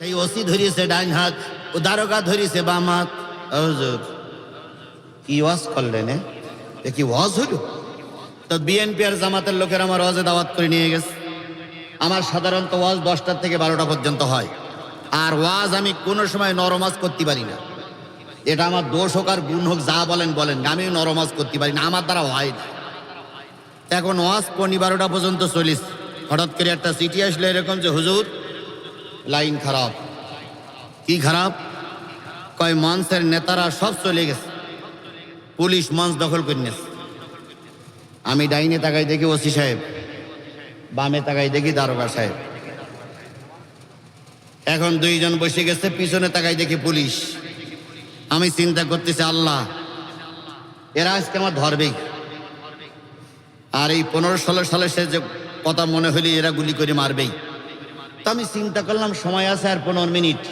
সেই ওসি ধরিয়েছে ডাইন হাত ও দারোগা ধরিয়েছে বাম হাত। হুজুর, কি ওয়াজ করলেন এ? কি ওয়াজ হইল? তো বিএনপি আর জামাতের লোকের আমার ওয়াজে দাওয়াত করে নিয়ে গেছে। আমার সাধারণত ওয়াজ দশটার থেকে বারোটা পর্যন্ত হয়। আর ওয়াজ আমি কোনো সময় নরমাজ করতে পারি না। এটা আমার দোষ হোক আর গুণ হোক যা বলেন বলেন। আমি নরমাজ করতে পারি না আমার দ্বারা হয় না। এখন ওয়াজ পনি বারোটা পর্যন্ত চলিস হঠাৎ করে একটা চিঠি আসলে এরকম যে হুজুর লাইন খারাপ। কি খারাপ? কয়, মঞ্চের নেতারা সব চলে গেছে। পুলিশ মঞ্চ দখল করে আমি ডাইনে তাকাই দেখি ওসি সাহেব, বামে তাকাই দেখি দারোগা সাহেব। এখন দুইজন বসে গেছে, পিছনে তাকাই দেখি পুলিশ। আমি চিন্তা করতেছি, আল্লাহ, এরা আজকে আমার ধরবেই। আর এই পনেরো ষোলো সালে সে যে কথা মনে হলে এরা গুলি করে মারবেই। তো আমি চিন্তা করলাম, সময় আছে আর পনেরো মিনিট।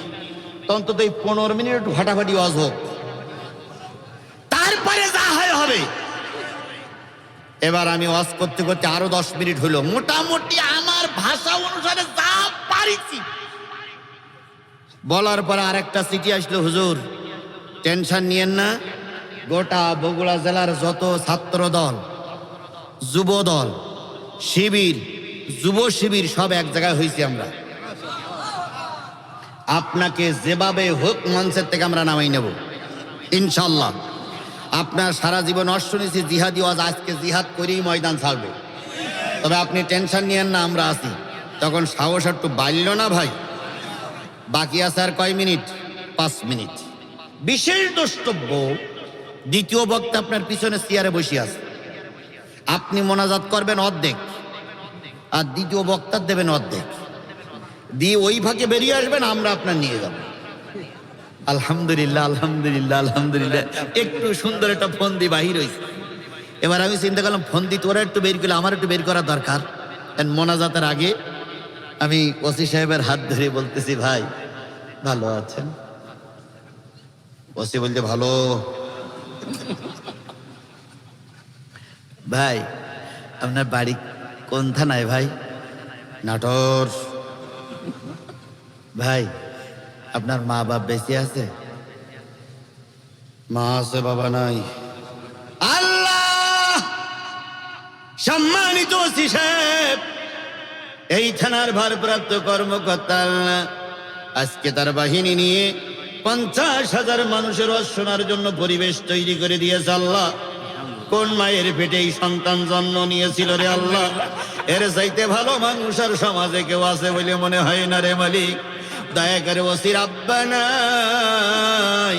তো অন্তত এই পনেরো মিনিট একটু ফাটাফাটি ওয়াজ হোক। তারপরে যা হয় হবে। এবার আমি ওয়াজ করতে করতে আরও দশ মিনিট হলো। মোটামুটি আমার ভাষা অনুসারে যা পারিছি। বলার পরে আরেকটা সিটি আসলো, হুজুর, টেনশন নিয়েন না। গোটা বগুড়া জেলার যত ছাত্র দল যুব দল শিবির, যুব শিবির সব এক জায়গায় হয়েছি আমরা। আপনাকে যেভাবে হোক মঞ্চের থেকে আমরা নামাই নেব। ইনশাল্লাহ আপনার সারা জীবন অশ্বনীছি জিহাদি ওয়াজ আজকে জিহাদ করেই ময়দান ছাড়বে। তবে আপনি টেনশন নিয়েন না, আমরা আছি। তখন সাহস একটু বাড়ল না ভাই? বাকি আছে আর কয় মিনিট? পাঁচ মিনিট। বিশেষ দ্রষ্টব্য, দ্বিতীয় বক্তা আপনার পিছনে চেয়ারে বসে আছে। আপনি মোনাজাত করবেন অর্ধেক, আর দ্বিতীয় বক্তার দেবেন অর্ধেক। দিয়ে ওই ফাঁকে বেরিয়ে আসবেন, আমরা আপনার নিয়ে যাব। আলহামদুলিল্লাহ আলহামদুলিল্লাহ আলহামদুলিল্লাহ। একটু সুন্দর একটা ফোন দিয়ে বাহির হয়েছে এবার আমি চিন্তা করলাম ফোন দিয়ে তোরা একটু বের করলে, আমার একটু বের করা দরকার। মোনাজাতের আগে আমি ওসি সাহেবের হাত ধরে বলতেছি, ভাই, ভালো আছেন? ওসি বলতে ভালো। ভাই, আপনার বাড়ি কোন থানায় ভাই? নাটোর। ভাই আপনার মা বাপ বেঁচে আছে? মা আছে বাবা নাই। আল্লাহ! সম্মানিত ওসি সাহেব এই থানার ভারপ্রাপ্ত কর্মকর্তা আজকে তার বাহিনী নিয়ে পঞ্চাশ হাজার মানুষের অশোনার জন্য পরিবেশ তৈরি করে দিয়েছে আল্লাহ। কোন মায়ের পেটে এই সন্তান জন্ম নিয়েছিল রে আল্লাহ? এর চাইতে ভালো মানুষ আর সমাজে কেউ আছে বলে মনে হয় না রে মালিক। দয়া করে ওসির আব্বা নাই।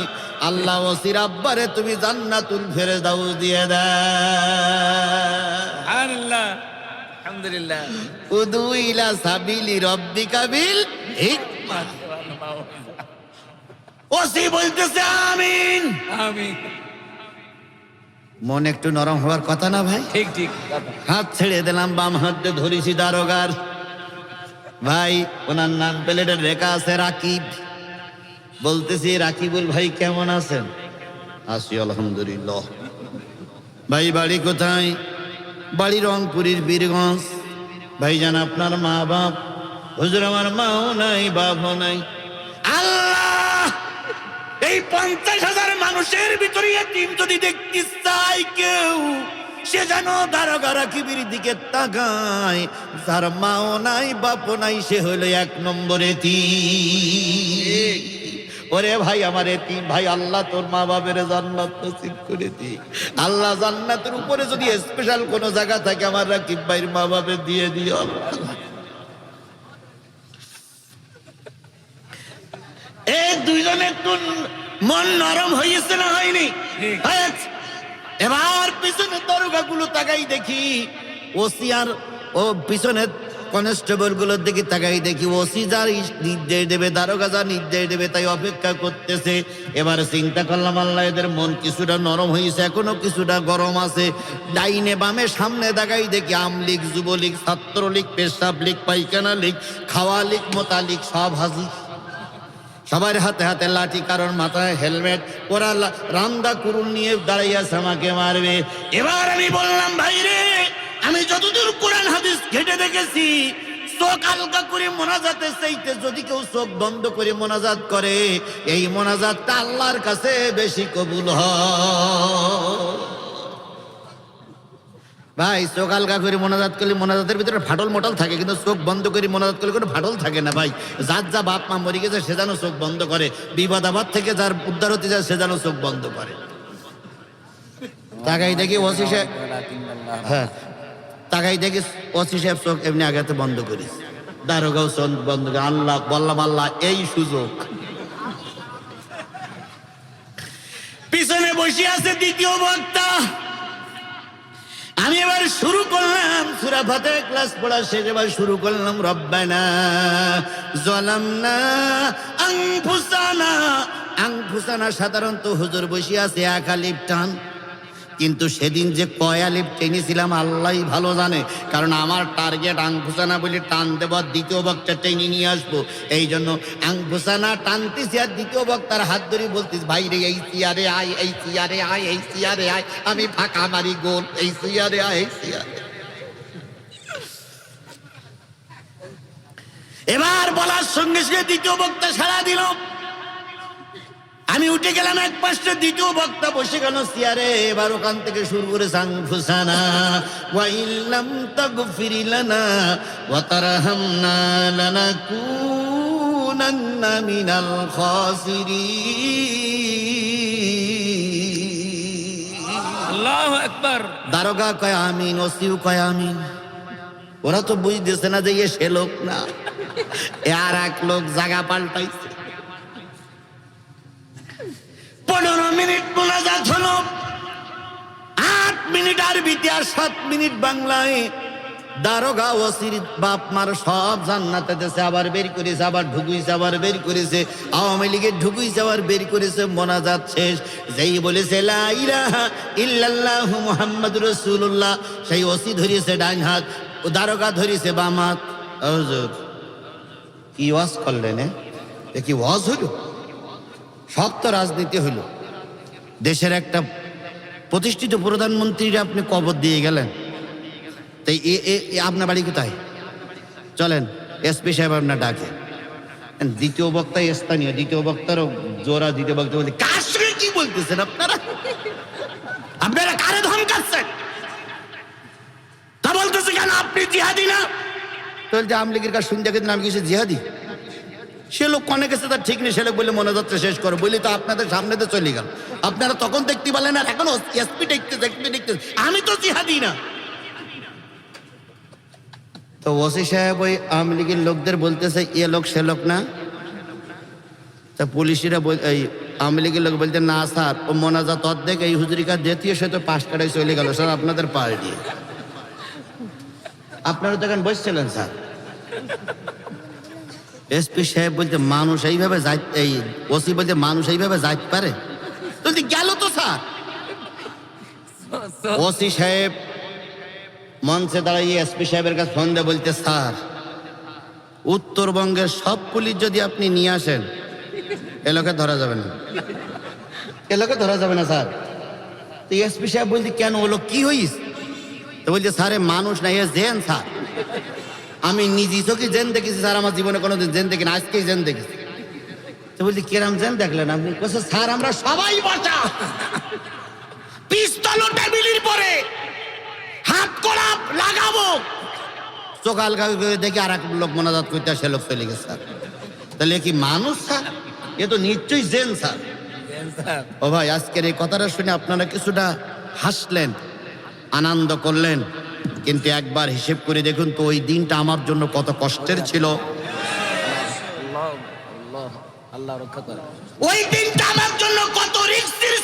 আল্লাহ ওসির আব্বারে তুমি জান্নাতুল ফেরে দাও। দিয়ে আল্লাহ আলহামদুলিল্লাহ। উদু ইলা সাবিলি রব্বিকা বিল হিকমাত। ওসি বলতেছে আমিন। আমি মন একটু নরম হওয়ার কথা না ভাই? ঠিক ঠিক হাত ছেড়ে দিলাম বাম হাত দিয়ে ধরেছি দারোগার। ভাই ওনার নাম প্লেটের রেখা আছে রাকিব। বলতেছি রাকিবুল ভাই কেমন আছেন? আছি আলহামদুলিল্লাহ। ভাই বাড়ি কোথায়? বাড়ি রংপুরের বীরগঞ্জ। ভাই ভাইজান আপনার মা বাপ হুজুর আমার মাও নাই বাপও নাই। আল্লাহ এই পঞ্চাশ হাজার মানুষের ভিতরে এতিম যদি দেখতে চাই কেউ, সে যেন দারোগা রাখিবির দিকে তাকায়। যার মাও নাই, বাপও নাই, সে হলো এক নম্বরে ওরে ভাই, আমার এতিম ভাই, আল্লাহ তোর মা বাপের জান্নাত নসিব করে দি। আল্লাহ জান্নাতের উপরে যদি স্পেশাল কোনো জায়গা থাকে, আমার রাকিব ভাইয়ের মা বাপের দিয়ে দিও এই দুইজনে একটু মন নরম হয়েছে না হয়নি। এবার পিছনে দরগা গুলো তাকাই দেখি ওসি আর ও পিছনে কনস্টেবলগুলোর দিকে তাকাই দেখি ওসি যার নির্দেশ দেবে দারোগা যা নির্দেশ দেবে তাই অপেক্ষা করতেছে। এবার চিন্তা করলাম আল্লাহ এদের মন কিছুটা নরম হয়েছে এখনও কিছুটা গরম আছে। ডাইনে বামে সামনে দেখাই দেখি আমলিগ যুবলীগ ছাত্রলীগ পেশাব লীগ পাইখানা লীগ খাওয়া লীগ মোতালিক সব হাজির। সবার হাতে হাতে লাঠি, কারণ মাথায় হেলমেট। ওরা রান্দা কুরুল নিয়ে দাঁড়াইয়াছে আমাকে মারবে। এবার আমি বললাম, ভাই রে, আমি যতদূর কোরআন, হাদিস ঘেটে দেখেছি, চোখ হালকা করে মোনাজাতের চাইতে যদি কেউ চোখ বন্ধ করে মোনাজাত করে, এই মোনাজাতটা আল্লাহর কাছে বেশি কবুল হয়। ভাই, চোখ হালকা করে মোনাজাত করলে মোনাজাতের ভিতরে ফাটল মোটল থাকে, কিন্তু চোখ বন্ধ করে মোনাজাত করলে কোনো ফাটল থাকে না ভাই। যার যা বাপ মা মরে গেছে, সে যেন চোখ বন্ধ করে। বিপদ আপদ থেকে যার উদ্ধার হতে যায়, সে যেন চোখ বন্ধ করে। তাকাই দেখি ওসি সাহেব হ্যাঁ তাকাই দেখি ওসি সাহেব চোখ এমনি আগাতে বন্ধ করিস দারোগাও চোখ বন্ধ করে, আল্লাহ বল্লাম আল্লাহ এই সুযোগ। পিছনে বসে আছে দ্বিতীয় বক্তা। আমি এবার শুরু করলাম। সুরা ফাতে ক্লাস পড়া শেষ, এবার শুরু করলাম, রব্বানা জলাম না আংফুসানা আংফুসানা সাধারণত হুজুর বসে আছে, একা টান। কিন্তু সেদিন যে কয় আলিপ টেনেছিলাম আল্লাহ ভালো জানে। কারণ আমার টার্গেট আংফুসানা বলে টান দেব দ্বিতীয় বক্তা টেনে নিয়ে আসব। এই জন্য আংফুসানা টানতেছি আর দ্বিতীয় বক্তার হাত ধরে বলতিস ভাই রে, এই সিয়ারে আয়, এই সিয়ারে আয়, এই সিয়ারে আয়, আমি ফাঁকা মারি গোল, এই সিয়ারে আয়, এই সিয়ারে এবার বলার সঙ্গে সঙ্গে দ্বিতীয় বক্তা সাড়া দিল। আমি উঠে গেলাম এক পাশে দ্বিতীয় বক্তা বসে গেল সিয়ারে। এবার ওখান থেকে শুরু করে সাং ফুসানা ওয়াইল্লাম তাগফির লানা ওয়া তারহামনা লানাকুনান্না মিনাল খাসিরিন। আল্লাহ একবার দারোগা কয় আমিন ওসিউ কয় আমিন। ওরা তো বুঝতেছে না যে ইয়ে সে লোক না। এ আর এক লোক জায়গা পাল্টাইছে। পনেরো মিনিট মোনাজাত হলো। আট মিনিট আরবিতে আর সাত মিনিট বাংলায়। দারোগা ওসির বাপ মার সব জান্নাতে দেশে, আবার বের করেছে, আবার ঢুকুইছে, আবার বের করেছে। আওয়ামী লীগের ঢুকুইছে, আবার বের করেছে, মোনাজাত শেষ। যেই বলেছে ইল্লাল্লাহু মুহাম্মাদুর রাসূলুল্লাহ সেই ওসি ধরিয়েছে ডান হাত, ও দারোগা ধরিয়েছে বাম হাত। কি ওয়াজ করলেন কি ওয়াজ হলো সব তো রাজনীতি হইল দেশের একটা প্রতিষ্ঠিত প্রধানমন্ত্রীর আপনি কবর দিয়ে গেলেন। তাই এ আপনার বাড়ি কোথায়? চলেন এসপি সাহেব আপনার ডাকে। দ্বিতীয় বক্তা স্থানীয়, দ্বিতীয় বক্তারও জোরা দ্বিতীয় বক্তা বলতে সঙ্গে কি বলতেছেন আপনারা? আপনারা কারে ধমকাচ্ছেন? তা বলতেছে কেন? আপনি জিহাদি না? তো বলছে, আওয়ামী লীগের কাজ শুনতে গেছেন আমি কিছু জিহাদি? সে লোক কনে গেছে তার ঠিক নেই, সে লোক বলে মনোযাত্রা শেষ করো। বলি তো আপনাদের সামনে তো চলে গেল। আপনারা তখন দেখতে পারলেন আর এখন এসপি আমি তো জিহাদি না। তো ওসি সাহেব ওই আওয়ামী লীগের লোকদের বলতেছে, এ লোক, সে লোক না। তা পুলিশিরা এই আওয়ামী লীগের লোক বলতে, না স্যার, ও মোনাজাত অর্ধেক, এই হুজুরিকা দ্বিতীয় সে তো পাশ কাটাই চলে গেল, স্যার, আপনাদের পার্টি আপনারা তো এখন বসছিলেন, স্যার। এসপি সাহেব বলতে মানুষ এইভাবে যাই এই ওসি বলতে মানুষ এইভাবে যাইতে পারে? বলতে গেল তো স্যার। ওসি সাহেব মঞ্চে দাঁড়িয়ে এসপি সাহেবের কাছে ফোন বলতে স্যার, উত্তরবঙ্গের সব পুলিশ যদি আপনি নিয়ে আসেন এলোকে ধরা যাবে না। এলোকে ধরা যাবে না, স্যার। তো এসপি সাহেব বলতে কেন হলো কি হইস? তো বলছে, স্যারে মানুষ নাই, এ জেন, স্যার। আমি নিজে চোখে জেন দেখেছি স্যার আমার জীবনে কোনোদিন জেন দেখি না আজকেই জেন দেখেছি। তো বলছি কিরাম জেন দেখলেন আপনি? বলছে স্যার আমরা সবাই বসা। পিস্তল ও টেবিলের পরে। হাত করা লাগাবো। চোখ আলগা করে দেখি আর এক লোক মোনাজাত করতে সে লোক চলে গেছে স্যার। তাহলে কি মানুষ স্যার? এ তো নিশ্চয়ই জেন স্যার। স্যার। ও ভাই আজকের এই কথাটা শুনে আপনারা কিছুটা হাসলেন আনন্দ করলেন। কিন্তু একবার হিসেব করে দেখুন তো ওই দিনটা আমার জন্য কত কষ্টের ছিল। ওই দিনটা আমার জন্য কত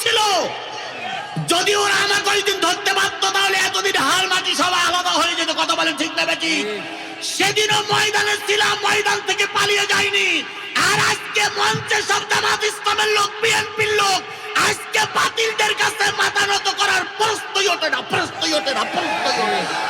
ছিল। যদি ওরা আমাকে ওই দিন ধরতে পারতো, তাহলে এতদিন হাল মাটি আলাদা হয়ে যেত, কথা বলে ঠিক না সেদিনও ময়দানে ছিলাম, ময়দান থেকে পালিয়ে যায়নি আর আজকে মঞ্চে সব জামাত ইসলামের লোক, বিএনপির লোক, আজকে বাতিলদের কাছে মাথা নত করার প্রশ্নই ওঠে না, প্রশ্নই ওঠে না ওঠে না।